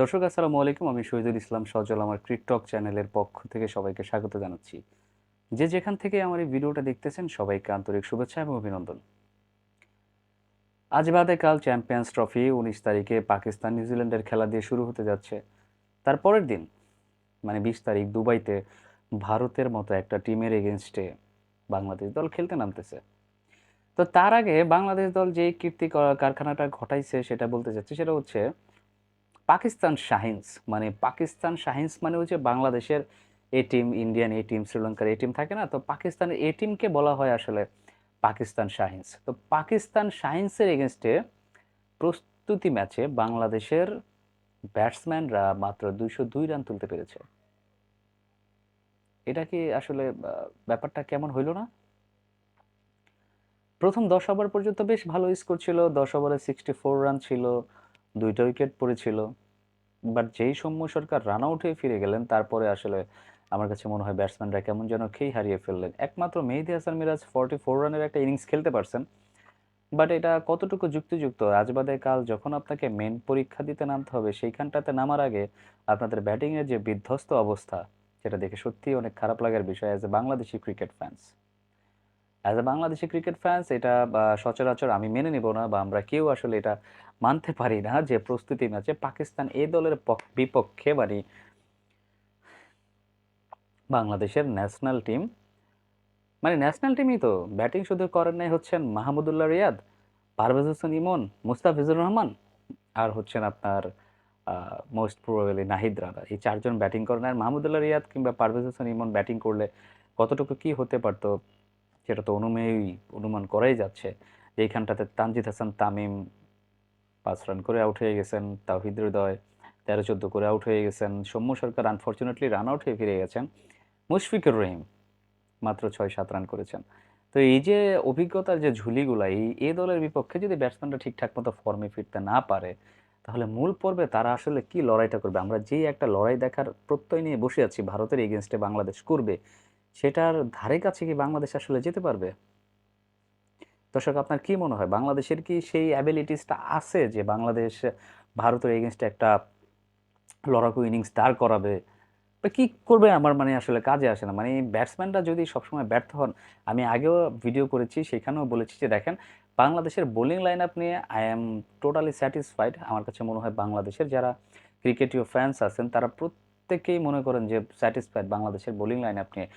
দর্শক, আসসালামু আলাইকুম। আমি শহীদুল ইসলাম সজল, আমার ক্রিকটক চ্যানেলের পক্ষ থেকে সবাইকে স্বাগত জানাচ্ছি। যে যেখান থেকে আমার এই ভিডিওটা দেখতেছেন, সবাইকে আন্তরিক শুভেচ্ছা এবং অভিনন্দন। আজ বাদে কাল চ্যাম্পিয়ন্স ট্রফি উনিশ তারিখে পাকিস্তান নিউজিল্যান্ডের খেলা দিয়ে শুরু হতে যাচ্ছে। তারপরের দিন মানে বিশ তারিখ, দুবাইতে ভারতের মতো একটা টিমের এগেনস্টে বাংলাদেশ দল খেলতে নামতেছে। তো তার আগে বাংলাদেশ দল যে কীর্তি কারখানাটা ঘটাইছে, সেটা বলতে চাচ্ছি, সেটা হচ্ছে পাকিস্তান শাহিনস মানে পাকিস্তান শাহিনস মানে হচ্ছে বাংলাদেশের A team, Indian A team, শ্রীলঙ্কার এ টিম থাকে না? তো পাকিস্তানের এ টিমকে বলা হয় আসলে পাকিস্তান শাহিনস। তো পাকিস্তান শাহিনসের এগেনস্টে প্রস্তুতি ম্যাচে বাংলাদেশের ব্যাটসম্যানরা মাত্র দুইশো দুই রান তুলতে পেরেছে। এটা কি আসলে ব্যাপারটা কেমন হইল না? প্রথম দশ ওভার পর্যন্ত বেশ ভালো স্কোর ছিল। দশ ওভারে সিক্সটি ফোর রান ছিল, দুইটা উইকেট পড়েছিল। বাট যেই সৌম্য সরকার রান আউট হয়ে ফিরে গেলেন, তারপরে আসলে আমার কাছে মনে হয় ব্যাটসম্যানরা কেমন যেন খেই হারিয়ে ফেললেন। একমাত্র মেহেদি হাসান মিরাজ ফর্টি ফোর রানের একটা ইনিংস খেলতে পারছেন। বাট এটা কতটুকু যুক্তিযুক্ত? আজ বাদে কাল যখন আপনাকে মেন পরীক্ষা দিতে নামতে হবে, সেইখানটাতে নামার আগে আপনাদের ব্যাটিংয়ের যে বিধ্বস্ত অবস্থা, সেটা দেখে সত্যিই অনেক খারাপ লাগার বিষয় as a Bangladeshi cricket fans as a Bangladeshi cricket fans এটা সচরাচর আমি মেনে নিব না, বা আমরা কেউ আসলে এটা মানতে পারি না যে প্রস্তুতি ম্যাচে পাকিস্তান এই দলের পক- বিপক্ষে মানে বাংলাদেশের ন্যাশনাল টিম মানে ন্যাশনাল টিমই তো ব্যাটিং শুধু করেন নাই হচ্ছেন মাহমুদুল্লাহ রিয়াদ, পারভেজ হোসেন ইমন, মুস্তাফিজুর রহমান, আর হচ্ছেন আপনার মোস্ট প্রবাবলি নাহিদ রানা। এই চারজন ব্যাটিং করেন আর মাহমুদুল্লাহ রিয়াদ কিংবা পারভেজ হোসেন ইমন ব্যাটিং করলে কতটুকু কি হতে পারতো? সেটা তো অনুমেয়ই অনুমান করাই যাচ্ছে যে এইখানটাতে তানজিদ হাসান, তামিম পাঁচ রান করে আউট হয়ে গেছেন, তাওহিদ হৃদয় তেরো চোদ্দ করে আউট হয়ে গেছেন, Soumya Sarkar unfortunately run out হয়ে ফিরে গেছেন, মুশফিকুর রহিম মাত্র ছয় সাত রান করেছেন। তো এই যে অভিজ্ঞতার যে ঝুলিগুলা, এই, এ দলের বিপক্ষে যদি ব্যাটসম্যানরা ঠিকঠাক মতো ফর্মে ফিরতে না পারে, তাহলে মূল পর্বে তারা আসলে কি লড়াইটা করবে? আমরা যেই একটা লড়াই দেখার প্রত্যয় নিয়ে বসে আছি, ভারতের এগেনস্টে বাংলাদেশ করবে সেটার ধারে কাছে কি বাংলাদেশ আসলে যেতে পারবে? দর্শক, আপনার কি মনে হয়? বাংলাদেশের কি সেই অ্যাবিলিটিসটা আছে যে বাংলাদেশ ভারতের এগেনস্টে একটা লড়াকু ইনিংস দাঁড় করাবে? কি করবে আমার মানে আসলে কাজে আসে না। মানে ব্যাটসম্যানরা যদি সবসময় ব্যর্থ হন, আমি আগেও ভিডিও করেছি, সেখানেও বলেছি যে দেখেন, বাংলাদেশের বোলিং লাইন আপ নিয়ে আই এম টোটালি স্যাটিসফাইড আমার কাছে মনে হয় বাংলাদেশের যারা ক্রিকেটীয় ফ্যান্স আছেন, তারা প্রত্যেকেই মনে করেন যে স্যাটিসফাইড বাংলাদেশের বোলিং লাইন আপ নিয়ে।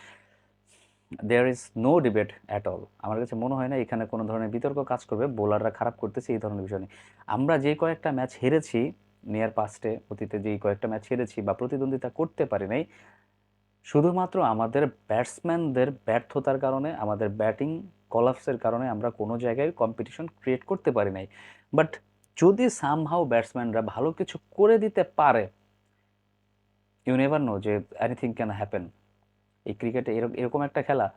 There is no debate at all আমার কাছে মনে হয় না এখানে কোনো ধরনের বিতর্ক কাজ করবে। বোলাররা খারাপ করতেছে এই ধরনের বিষয় নিয়ে। আমরা যে কয়েকটা ম্যাচ হেরেছি নিয়ার পাস্টে অতীতে যেই কয়েকটা ম্যাচ হেরেছি বা প্রতিদ্বন্দ্বিতা করতে পারি নাই, শুধুমাত্র আমাদের ব্যাটসম্যানদের ব্যর্থতার কারণে, আমাদের ব্যাটিং কলাপসের কারণে আমরা কোনো জায়গায় কম্পিটিশন ক্রিয়েট করতে পারি নাই। বাট যদি সামহাও ব্যাটসম্যানরা ভালো কিছু করে দিতে পারে ইউ নেভার নো যে এনিথিং ক্যান হ্যাপেন এই ক্রিকেটে এরকম একটা খেলা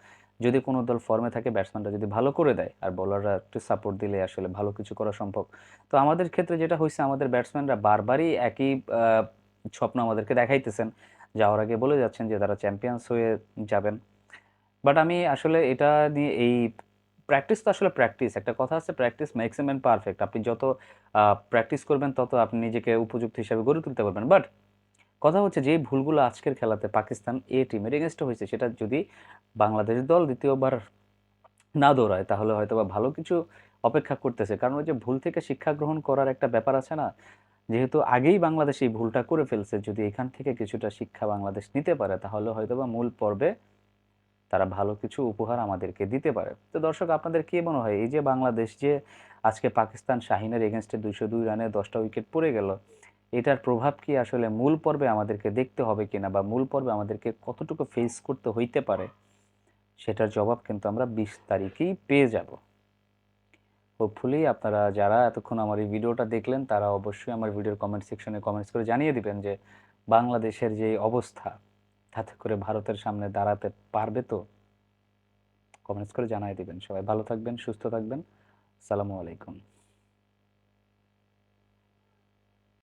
যদি কোনো দল ফর্মে থাকে ব্যাটসম্যানরা যদি ভালো করে দেয় আর বোলাররা একটু সাপোর্ট দিলে আসলে ভালো কিছু করা সম্ভব। তো আমাদের ক্ষেত্রে যেটা হয়েছে আমাদের ব্যাটসম্যানরা বারবারই একই স্বপ্ন আমাদেরকে দেখাইতেছেন। যাওয়ার আগে বলে যাচ্ছেন যে তারা চ্যাম্পিয়ন্স হয়ে যাবেন। বাট আমি আসলে এটা নিয়ে এই প্র্যাকটিস তো আসলে প্র্যাকটিস একটা কথা আছে প্র্যাকটিস মেক্স এ পারফেক্ট আপনি যত প্র্যাকটিস করবেন, তত আপনি নিজেকে উপযুক্ত হিসাবে গড়ে তুলতে পারবেন। বাট কথা হচ্ছে যে ভুলগুলো আজকের খেলাতে পাকিস্তান এ টিমের এগেনস্টে হয়েছে, সেটা যদি বাংলাদেশ দল দ্বিতীয়বার না দৌড়ায়, তাহলে হয়তো বা ভালো কিছু অপেক্ষা করতেছে। কারণ ওই যে ভুল থেকে শিক্ষা গ্রহণ করার একটা ব্যাপার আছে না, যেহেতু আগেই বাংলাদেশ এই ভুলটা করে ফেলছে, যদি এখান থেকে কিছুটা শিক্ষা বাংলাদেশ নিতে পারে, তাহলে হয়তো বা মূল পর্বে তারা ভালো কিছু উপহার আমাদেরকে দিতে পারে। তো দর্শক, আপনাদের কি মনে হয়? এই যে বাংলাদেশ যে আজকে পাকিস্তান শাহিনের এগেনস্টে দুইশো দুই রানে দশটা উইকেট পড়ে গেল এটার প্রভাব কি আসলে মূল পর্বে আমাদেরকে দেখতে হবে কিনা বা মূল পর্বে আমাদেরকে কতটুকু ফেস করতে হইতে পারে, সেটার জবাব কিন্তু আমরা বিশ তারিখেই পেয়ে যাব। হোপফুলি আপনারা যারা এতক্ষণ আমার এই ভিডিওটা দেখলেন, তারা অবশ্যই আমার ভিডিওর কমেন্ট সেকশনে কমেন্টস করে জানিয়ে দিবেন যে বাংলাদেশের যে অবস্থা, তাতে করে ভারতের সামনে দাঁড়াতে পারবে তো? কমেন্টস করে জানিয়ে দিবেন সবাই। ভালো থাকবেন, সুস্থ থাকবেন। সালামু আলাইকুম।